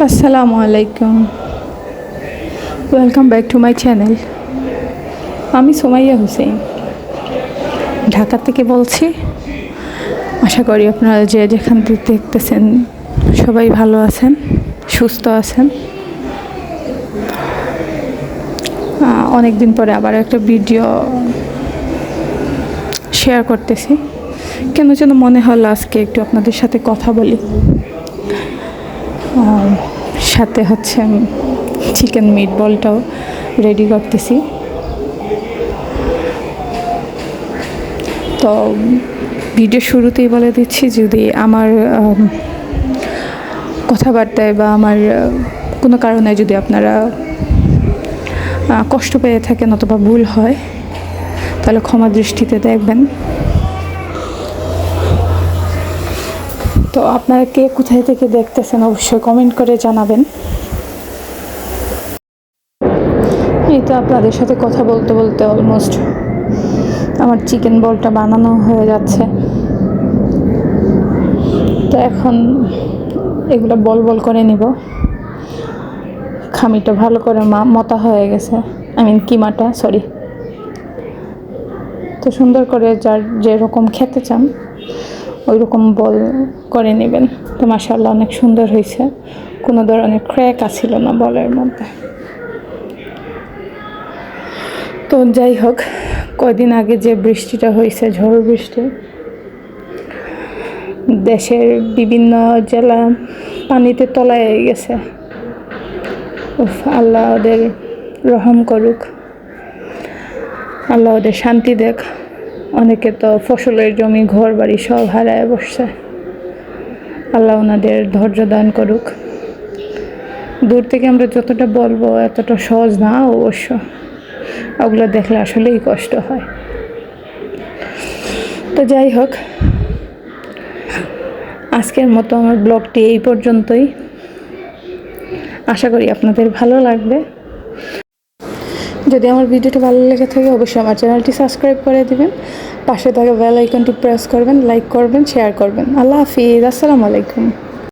আসসালামু আলাইকুম। Welcome back to my channel আমি সোমাইয়া হুসেন। ঢাকা থেকে বলছি, আশা করি আপনারা যে যেখান থেকে দেখতেছেন সবাই ভালো আছেন, সুস্থ আছেন। অনেক দিন পরে আবার একটা ভিডিও শেয়ার করতেছি। কেন যেন মনে হলো আজকে একটু আপনাদের সাথে কথা বলি। সাথে হচ্ছে চিকেন মিট বলটাও রেডি করতেছি। তো ভিডিও শুরুতেই বলে দিচ্ছি, যদি আমার কথাবার্তায় বা আমার কোনো কারণে যদি আপনারা কষ্ট পেয়ে থাকেন অথবা ভুল হয়, তাহলে ক্ষমা দৃষ্টিতে দেখবেন। তো আপনারা কে কোথায় থেকে দেখতেছেন অবশ্যই কমেন্ট করে জানাবেন। এই তো আপনাদের সাথে কথা বলতে বলতে অলমোস্ট আমার চিকেন বলটা বানানো হয়ে যাচ্ছে। তো এখন এগুলো বল বল করে নিব। খামিটা ভালো করে মতা হয়ে গেছে। আই মিন কিমাটা সরি তো সুন্দর করে যার যেরকম খেতে চান ওই রকম বল করে নেবেন। তো মাসাল্লাহ অনেক সুন্দর হয়েছে। কোনো ধরনের ক্র্যাক আসছিল না বলের মধ্যে। তো যাই হোক কয়দিন আগে যে বৃষ্টিটা হয়েছে ঝড় বৃষ্টি দেশের বিভিন্ন জেলা পানিতে তলায় গেছে। উফ, আল্লাহ ওদের রহম করুক। আল্লাহ ওদের শান্তি দেখ। অনেকে তো ফসলের জমি ঘর বাড়ি সব হারায় বসছে। আল্লাহ ওনাদের ধৈর্য দান করুক। দূর থেকে আমরা যতটা বলব, এতটা সহজ না অবশ্য। ওগুলো দেখলে আসলেই কষ্ট হয়। তো যাই হোক, আজকের মতো আমার ব্লগটি এই পর্যন্তই। আশা করি আপনাদের ভালো লাগবে। যদি আমার ভিডিওটা ভালো লেগে থাকে, অবশ্যই আমার চ্যানেলটি সাবস্ক্রাইব করে দেবেন। পাশে থাকা বেল আইকনটি প্রেস করবেন লাইক করবেন শেয়ার করবেন। আল্লাহ হাফিজ, আসসালামু আলাইকুম।